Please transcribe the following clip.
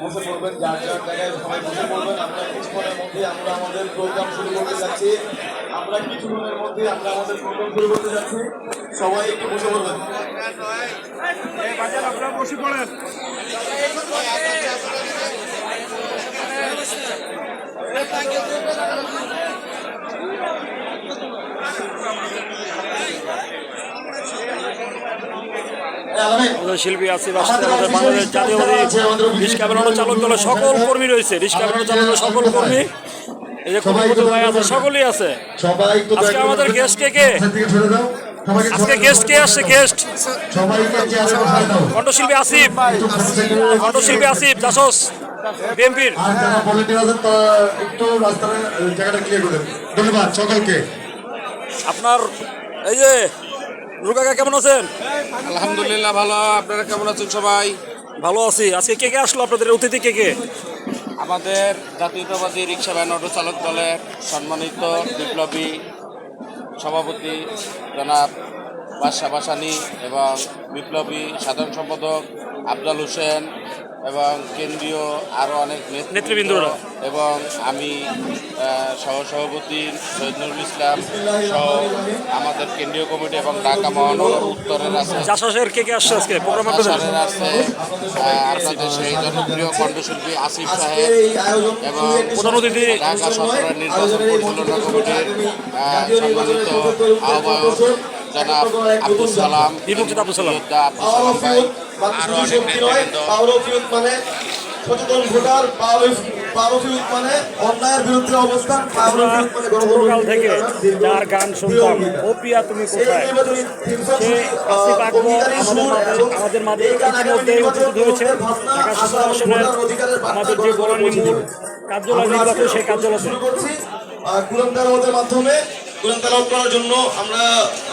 বসে পড়বেন, যার যার জায়গায় সবাই বসে পড়বেন। আমরা কিছুক্ষণের মধ্যে আমরা আমাদের প্রোগ্রাম শুরু করতে যাচ্ছি। আমরা কিছুক্ষণের মধ্যে আমরা আমাদের প্রোগ্রাম শুরু করতে যাচ্ছি। সবাই একটু বসে পড়বেন। আমাদের শিল্পী আসিফ আসছে আমাদের বাংলাদেশ জাতীয়বাদী রিক্সা বেলানো চালক দলের সকল কর্মী রয়েছে রিক্সা বেলানো চালক দলের সকল কর্মী। এই যে কর্মীপতি ভাই আছে সকলেই আছে। আজকে আমাদের guest কে কে? আজকে গেস্ট কে আসছে গেস্ট কণ্ঠশিল্পী আসিফ। কণ্ঠশিল্পী আসিফ জাসস বিএনপির। আর যারা ভলেন্টিয়ার আছেন তারা একটু রাস্তার জায়গাটা ক্লিয়ার করে ধন্যবাদ সকলকে। আপনার এই যে রুকাকা কেমন আছেন? আলহামদুলিল্লাহ ভালো। আপনারা কেমন আছেন সবাই? ভালো আছি। আজকে কে কে আসলো আপনাদের? অতিথি কে কে? আমাদের জাতীয়তাবাদী রিক্সা ভ্যান অটো চালক দলের সম্মানিত বিপ্লবী সভাপতি জনাব বাদশা বাসানি এবং বিপ্লবী সাধারণ সম্পাদক আফজাল হোসেন এবং কেন্দ্রীয় আরও অনেক নেতৃবৃন্দরা। এবং আমি সহসভাপতি সৈয়দ নুরুল ইসলাম সহ আমাদের কেন্দ্রীয় কমিটি এবং ঢাকা মহানগর উত্তরের আছে। জাসসের কে কে আসছে আজকে? প্রোগ্রাম আপনাদের আসারের আছে আপনাদের সেই জনপ্রিয় কণ্ঠশিল্পী আসিফ সাহেব এবং প্রধান অতিথি। ঢাকা সরকারের নির্বাচন পরিচালনা কমিটির সম্মানিত আহ্বায়ক জনাব আব্দুল সালাম আব্দুল সালাম। আব্দুল মানে আরও অনেক মানে সচেতন ভোটার মানে অন্যায়ের বিরুদ্ধে অবস্থান মানে ছোটকাল থেকে যার গান শুনতাম। ও পিয়া তুমি কোথায়? সে আসিফ আকবর আমাদের মাঝে আমাদের মাঝে ইতিমধ্যে উপস্থিত হয়েছে ঢাকা সদর আসনের আমাদের যে কার্যালয় নির্বাচন সেই কার্যালয়তে শুরু করছি কুরআন মাধ্যমে। কুরআন করার জন্য আমরা